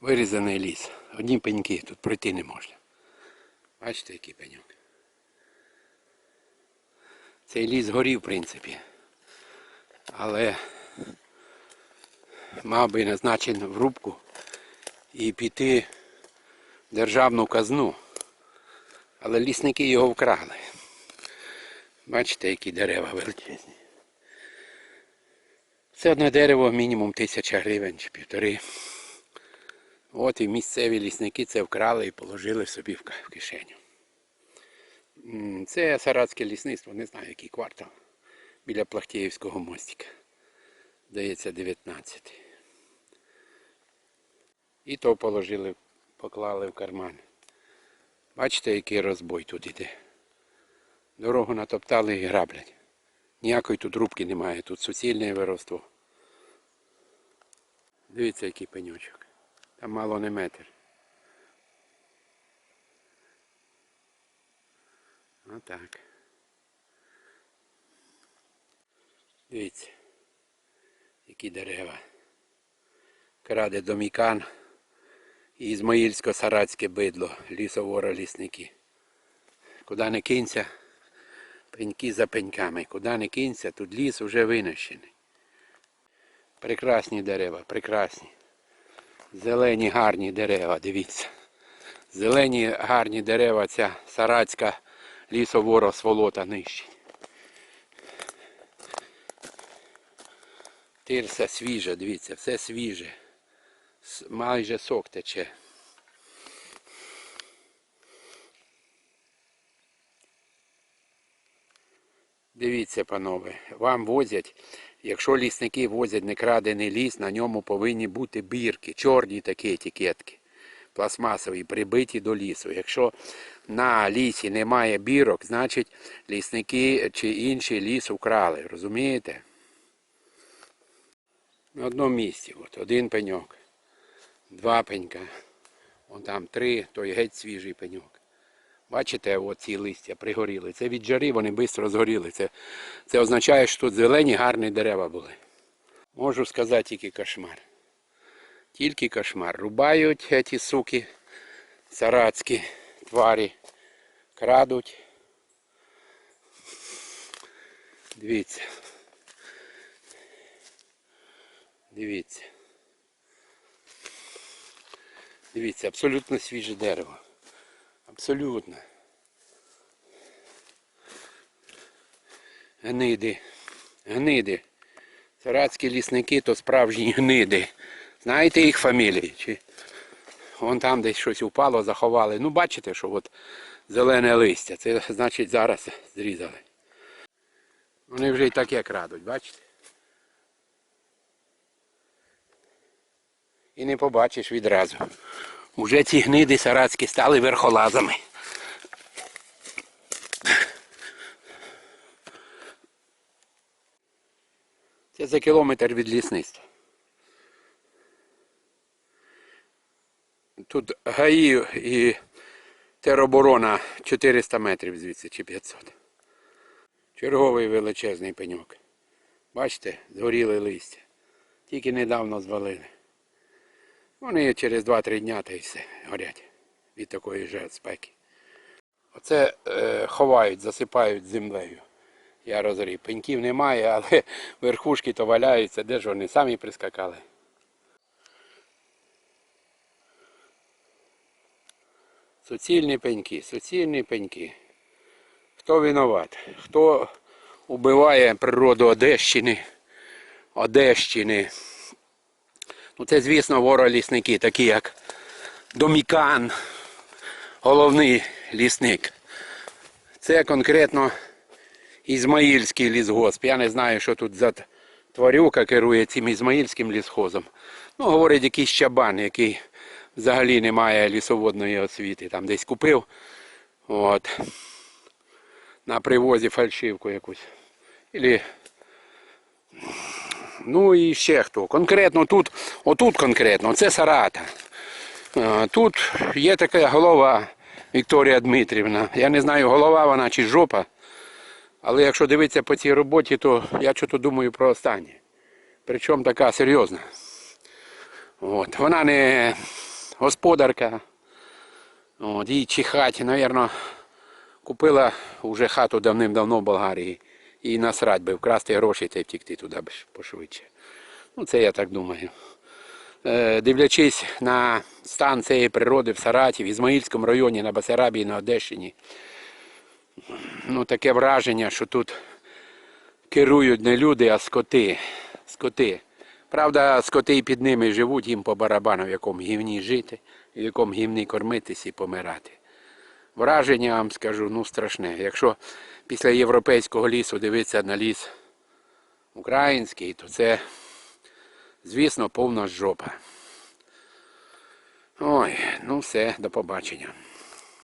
Вирізаний ліс. Одні пеньки, тут пройти не можна. Бачите, який пеньок. Цей ліс горів, в принципі. Але мав би назначену в рубку і піти в державну казну. Але лісники його вкрали. Бачите, які дерева величезні. Це одне дерево мінімум тисяча гривень чи півтори. От і місцеві лісники це вкрали і положили собі в кишеню. Це Саратське лісництво, не знаю який квартал. Біля Плахтіївського мостика. Здається, 19. І то положили, поклали в карман. Бачите, який розбой тут іде. Дорогу натоптали і граблять. Ніякої тут рубки немає, тут суцільне вироство. Дивіться, який пеньочок. Там мало не метр. Отак. Дивіться, які дерева. Краде домікан і Ізмаїльсько-саратське бидло, лісовора лісники. Куди не кинься, пеньки за пеньками. Куди не кинься, тут ліс вже винищений. Прекрасні дерева, прекрасні. Зелені гарні дерева, дивіться. Зелені гарні дерева ця сарацька лісовора сволота нищить. Тирса свіжа, дивіться, все свіже. Майже сок тече. Дивіться, панове, вам возять, якщо лісники возять некрадений ліс, на ньому повинні бути бірки, чорні такі етикетки, пластмасові, прибиті до лісу. Якщо на лісі немає бірок, значить лісники чи інший ліс украли, розумієте? На одному місці, от один пеньок, два пенька, вон там три, той геть свіжий пеньок. Бачите, оці листя пригоріли. Це від жари вони швидко згоріли. Це, це означає, що тут зелені гарні дерева були. Можу сказати тільки кошмар. Тільки кошмар. Рубають ці суки, саратські тварі, крадуть. Дивіться. Дивіться. Дивіться, абсолютно свіже дерево. Абсолютно. Гниди. Гниди. Саратські лісники то справжні гниди. Знаєте їх фамілії? Чи вон там десь щось упало, заховали. Ну бачите, що от зелене листя. Це значить зараз зрізали. Вони вже і таке крадуть, бачите? І не побачиш відразу. Уже ці гниди саратські стали верхолазами. Це за кілометр від лісництва. Тут ГАІ і тероборона 400 метрів звідси чи 500. Черговий величезний пеньок. Бачите, згоріли листя. Тільки недавно звалили. Вони через 2-3 дня та й все горять від такої же спеки. Оце е, ховають, засипають землею. Я розрів. Пеньків немає, але верхушки то валяються, де ж вони самі прискакали. Суцільні пеньки, суцільні пеньки. Хто винуват? Хто убиває природу Одещини? Одещини? Ну це, звісно, воролісники, такі як Домікан, головний лісник. Це конкретно Ізмаїльський лісгосп. Я не знаю, що тут за тварюка керує цим Ізмаїльським лісхозом. Ну, говорить, якийсь чабан, який взагалі не має лісоводної освіти. Там десь купив. От. На привозі фальшивку якусь. Ілі Ну і ще хто. Конкретно тут, отут конкретно, це Сарата. Тут є така голова Вікторія Дмитрівна. Я не знаю, голова вона чи жопа. Але якщо дивитися по цій роботі, то я чого думаю про останнє. Причому така серйозна. От. Вона не, господарка. От, їй чихать, мабуть, купила вже хату давним-давно в Болгарії. І насрать би, вкрасти гроші та й втікти туди пошвидше. Ну, це я так думаю. Е, дивлячись на стан цієї природи в Сараті, в Ізмаїльському районі, на Басарабії, на Одещині, ну, таке враження, що тут керують не люди, а скоти. скоти. Правда, скоти і під ними живуть, їм по барабану, в якому гівні жити, в якому гівні кормитись і помирати. Враження, вам скажу, ну страшне. Якщо після європейського лісу дивитися на ліс український, то це, звісно, повна жопа. Ой, ну все, до побачення.